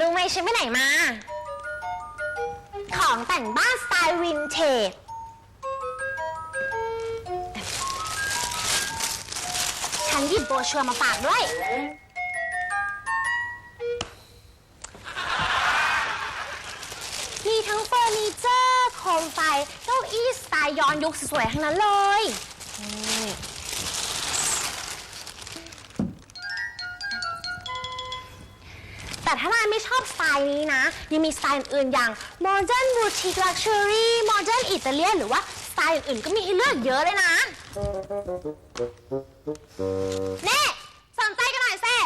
รู้ไหมฉันไปไหนมา ของแต่งบ้านสไตล์วินเทจ ฉันหยิบโบรชัวร์มาฝากด้วย มีทั้งเฟอร์นิเจอร์ โคมไฟ เก้าอี้สไตล์ย้อนยุคสวยๆทั้งนั้นเลย นี่ แต่ถ้านายไม่ชอบสไตล์นี้นะ ยังมีสไตล์อื่นๆอย่าง Modern Boutique Luxury Modern Italian หรือว่าสไตล์อื่นๆก็มีให้เลือกเยอะเลยนะเน่สนใจกันหน่อยเซ่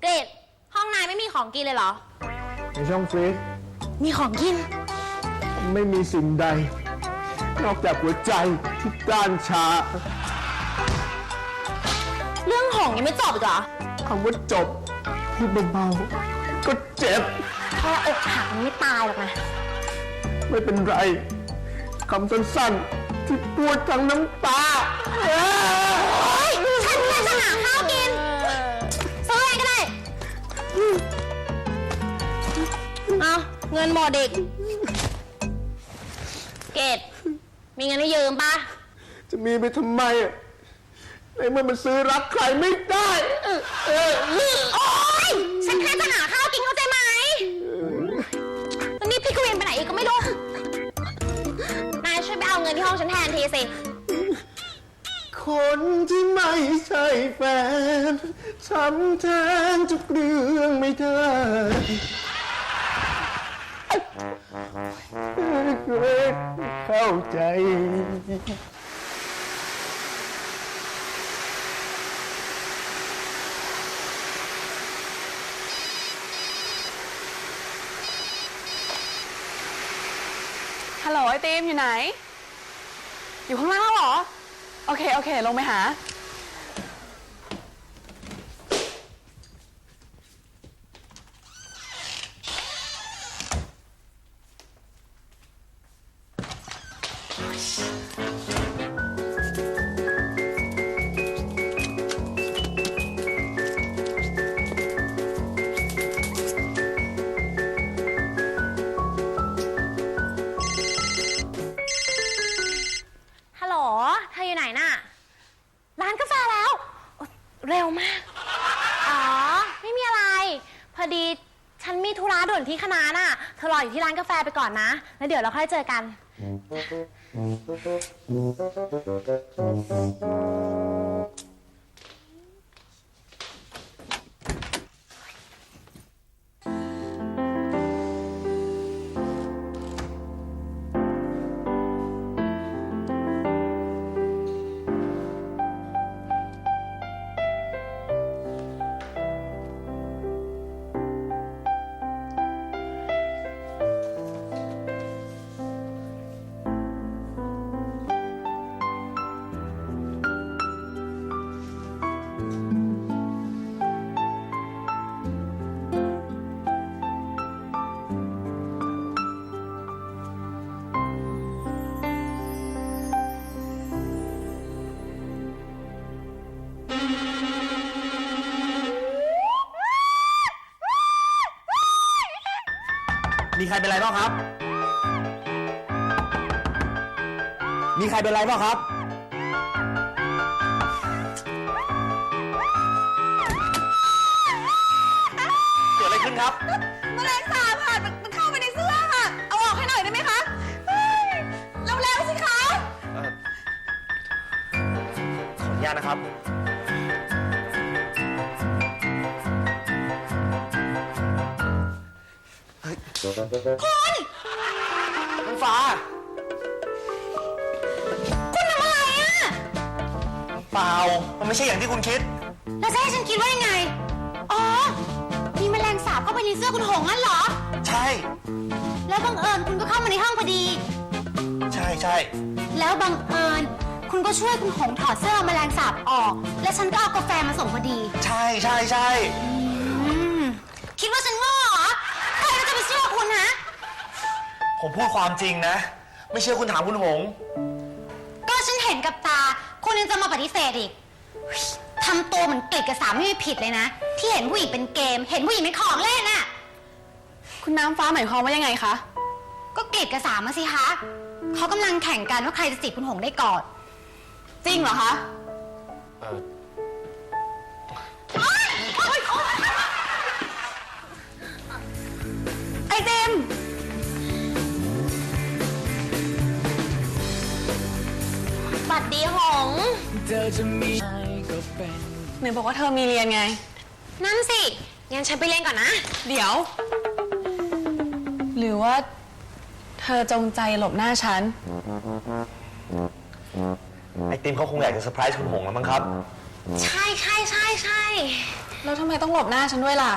เกรดห้องนายไม่มีของกินเลยเหรอ ในช่องฟรีซมีของกิน ไม่มีสิ่งใด นอกจากหัวใจที่ด้านชา เรื่องของยังไม่จบอีกเหรอคำว่าจบพูดเบาๆก็เจ็บ แค่อกหักมันไม่ตายหรอกนะ ไม่เป็นไรคำสั้นๆ ที่พูดทั้งน้ำตาเอ้เฮ้ยยฉันแค่จะหาข้าวกินซื้ออะไรก็ได้ เอาเงินหมดเด็กเกด มีเงินให้ยืมปะจะมีไปทำไมอะในเมื่อมันซื้อรักใครไม่ได้เออเออเออโอ๊ยฉันแค่จะหาข้าวกินเข้าใจไหมแล้วนี่พี่กวินไปไหนอีกก็ไม่รู้ นายช่วยไปเอาเงินที่ห้องฉันแทนทีสิ คนที่ไม่ใช่แฟนทำแทนทุกเรื่องไม่ได้เข้าใจ ฮัลโหลไอติมอยู่ไหน อยู่ข้างล่างแล้วเหรอ โอเค โอเค ลงไปหา ฮัลโหล เธออยู่ไหนน่ะ ร้านกาแฟแล้ว เร็วมาก อ๋อ ไม่มีอะไร พอดี ฉันมีธุระด่วนที่คณะน่ะ เธอรออยู่ที่ร้านกาแฟไปก่อนนะ แล้วเดี๋ยวเราค่อยเจอกัน มีใครเป็นไรบ้างครับ มีใครเป็นไรบ้างครับ เกิดอะไรขึ้นครับ แมลงสาบค่ะมันมันเข้าไปในเสื้อค่ะ เอาออกให้หน่อยได้ไหมคะเฮ้ยเร็วๆสิคะเอ่อขออนุญาตนะครับ คุณคุณฟ้า คุณทำอะไรอะ เปล่า มันไม่ใช่อย่างที่คุณคิด แล้วจะให้ฉันคิดว่ายังไง อ๋อ มีแมลงสาบเข้าไปในเสื้อคุณหงงั้นเหรอ ใช่ แล้วบังเอิญคุณก็เข้ามาในห้องพอดี ใช่ใช่ แล้วบังเอิญคุณก็ช่วยคุณหงถอดเสื้อแมลงสาบออก และฉันก็เอากาแฟมาส่งพอดี ใช่ใช่ใช่อืมคิดว่าฉันโง่เหรอใคร ก็จะไปเชื่อคุณฮะ ผมพูดความจริงนะ ไม่เชื่อคุณถามคุณหง ก็ฉันเห็นเห็นกับตา คุณยังจะมาปฏิเสธอีกเฮ้ยทำตัวเหมือนกลิดกระสาไม่มีผิดเลยนะ ที่เห็นผู้หญิงเป็นเกม เห็นผู้หญิงเป็นของเล่นน่ะ คุณน้ำฟ้าหมายความว่ายังไงคะ ก็กลิดกระสามาสิคะเขากำลังแข่งกันว่าใครจะจีบคุณหงได้ก่อน จริงเหรอคะ เออ ไอติมบัดดีหงไหนบอกว่าเธอมีเรียนไง นั่นสิงั้นฉันไปเล่นก่อนนะ เดี๋ยว หรือว่า เธอจงใจหลบหน้าฉัน ไอติมเขาคงอยากจะเซอร์ไพรส์คุณหงแล้วมั้งครับ ใช่ใช่ใช่ใช่แล้วทำไมต้องหลบหน้าฉันด้วยล่ะ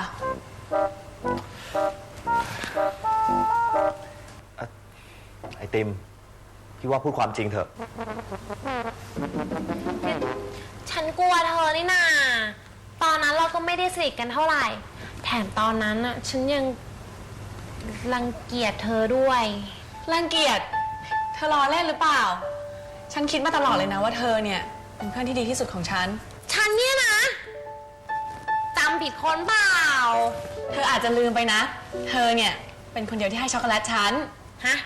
ติม พี่ว่าพูดความจริงเถอะ ฉันกลัวเธอนี่นาตอนนั้นเราก็ไม่ได้สนิทกันเท่าไหร่ แถมตอนนั้นอะฉันยังรังเกียจเธอด้วย รังเกียจ เธอรอเล่นหรือเปล่า ฉันคิดมาตลอดเลยนะว่าเธอเนี่ยเป็นเพื่อนที่ดีที่สุดของฉัน ฉันเนี่ยนะจำผิดคนเปล่า เธออาจจะลืมไปนะ เธอเนี่ยเป็นคนเดียวที่ให้ช็อกโกแลตฉัน ฮะ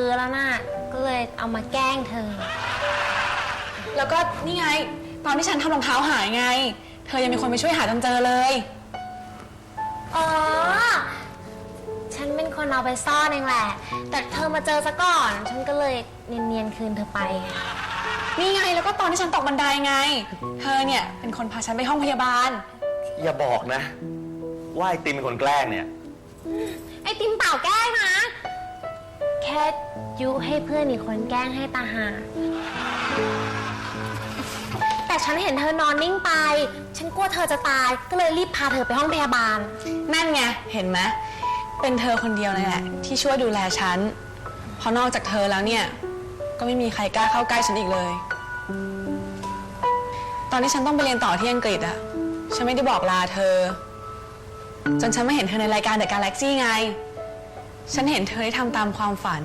ำตกพื้นแล้วน่ะ ก็เลยเอามาแกล้งเธอ แล้วก็นี่ไง ตอนที่ฉันทำรองเท้าหายไง เธอยังมีคนไปช่วยหาจนเจอเลย อ๋อ ฉันเป็นคนเอาไปซ่อนเองแหละ แต่เธอมาเจอซะก่อน ฉันก็เลยเนียนๆคืนเธอไปนี่ไงแล้วก็ตอนที่ฉันตกบันไดไง เธอเนี่ยเป็นคนพาฉันไปห้องพยาบาล อย่าบอกนะ ว่าไอติมเป็นคนแกล้งเนี่ย ไอติมเปล่าแกล้งนะแค่ยุให้เพื่อนอีกคนแกล้งให้ตาหา แต่ฉันเห็นเธอนอนนิ่งไป ฉันกลัวเธอจะตาย ก็เลยรีบพาเธอไปห้องพยาบาล นั่นไง เห็นไหมเป็นเธอคนเดียวเลยแหละที่ช่วยดูแลฉัน เพราะนอกจากเธอแล้วเนี่ย ก็ไม่มีใครกล้าเข้าใกล้ฉันอีกเลย ตอนที่ฉันต้องไปเรียนต่อที่อังกฤษอะฉันไม่ได้บอกลาเธอ จนฉันไม่เห็นเธอในรายการ The Galaxy ไง ฉันเห็นเธอได้ทำตามความฝัน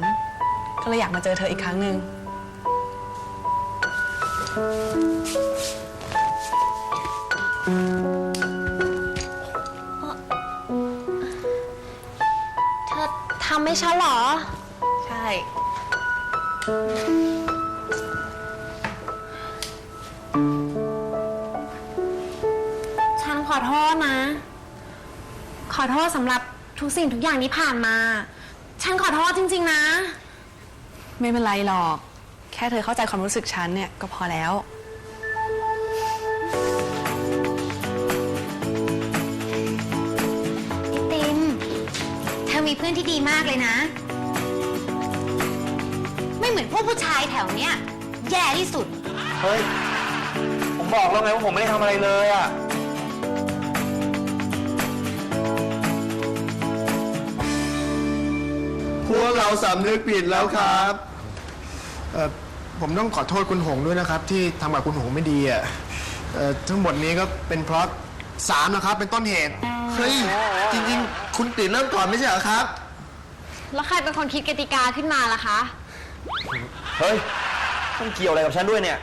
ก็เลยอยากมาเจอเธออีกครั้งหนึ่ง เธอทำไม่ฉันเหรอ ใช่ ฉันขอโทษนะ ขอโทษสำหรับ ทุกสิ่งทุกอย่างที่ผ่านมา ฉันขอโทษจริง ๆ นะ ไม่เป็นไรหรอก แค่เธอเข้าใจความรู้สึกฉันเนี่ยก็พอแล้ว ไอติม เธอมีเพื่อนที่ดีมากเลยนะ ไม่เหมือนพวกผู้ชายแถวเนี้ย แย่ที่สุด เฮ้ย ผมบอกแล้วไงว่าผมไม่ได้ทำอะไรเลยอะ พวกเราสำนึกผิดแล้วครับเอ่อผมต้องขอโทษคุณหงด้วยนะครับ ที่ทำกับคุณหงไม่ดีอะเอ่อทั้งหมดนี้ก็เป็นเพราะสามนะครับเป็นต้นเหตุ เฮ้ยจริงๆ คุณติดเริ่มก่อนไม่ใช่เหรอครับ แล้วใครเป็นคนคิดกติกาขึ้นมาล่ะคะ เฮ้ยมันเกี่ยวอะไรกับฉันด้วยเนี่ย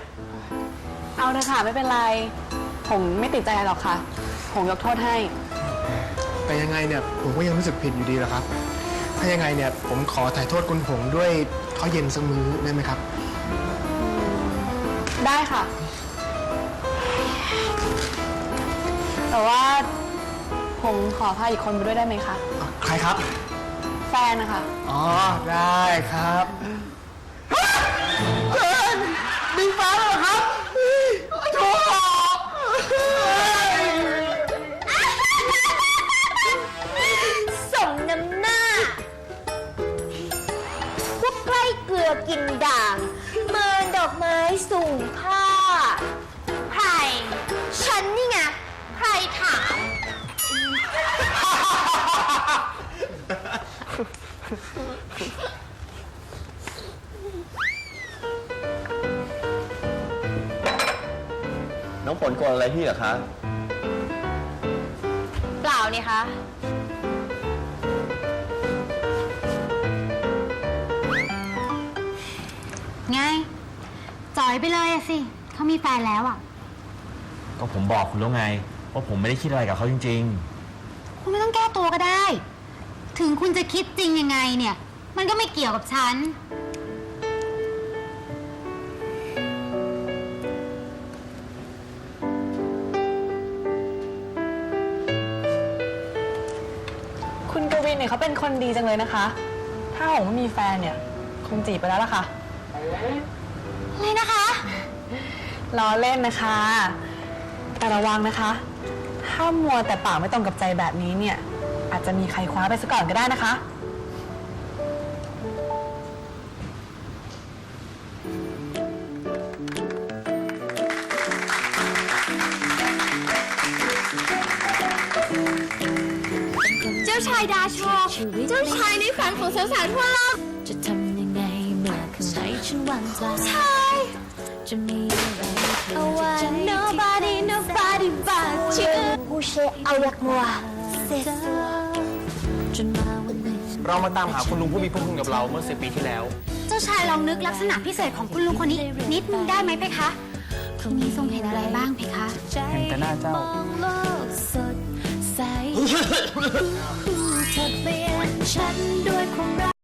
เอาเถอะค่ะ ไม่เป็นไร ผมไม่ติดใจอะไรหรอกค่ะ ผมยกโทษให้ แต่ยังไงเนี่ยผมก็ยังรู้สึกผิดอยู่ดีแหละครับ ถ้ายังไงเนี่ยผมขอถ่ายโทษคุณหงด้วยข้าวเย็นสักมื้อได้ไหมครับ ได้ค่ะ แต่ว่าผมขอพาอีกคนไปด้วยได้ไหมคะ ใครครับ แฟนนะคะ อ๋อ ได้ครับ ผลกลอะไรพี่เหรอคะ เปล่านี่คะไงจอยไปเลยสิเขามีแฟนแล้วอะก็ผมบอกคุณแล้วไง ว่าผมไม่ได้คิดอะไรกับเขาจริง คุณไม่ต้องแก้ตัวก็ได้ ถึงคุณจะคิดจริงยังไงเนี่ย มันก็ไม่เกี่ยวกับฉัน เนี่ยเขาเป็นคนดีจังเลยนะคะ ถ้าหงไม่มีแฟนเนี่ย คงจีบไปแล้วล่ะค่ะ อะไรนะคะ ล้อเล่นนะคะ แต่ระวังนะคะ ถ้ามัวแต่ปากไม่ตรงกับใจแบบนี้เนี่ย อาจจะมีใครคว้าไปซะก่อนก็ได้นะคะ ชายดาโชเจ้าชายในฝันของสาวๆทั่วโลกจะทำยังไงเมื่อข้างในฉันหวั่นใจชายจะมีอะไรเธอเอาไว้จะใจ nobody nobody but you ผู้เชเอายักมัวเสร็จจนมาวันหนึ่งเรามาตามหาคุณลุงผู้มีพระคุณกับเราเมื่อสิปีที่แล้ว เจ้าชายลองนึกลักษณะพิเศษของคุณลุงคนนี้ นิดนึงได้ไหมเพคะทีนี้ทรงเห็นอะไรบ้างเพคะใจเห็นแต่หน้าเจ้า เธอเปลี่ยนฉันด้วยความรัก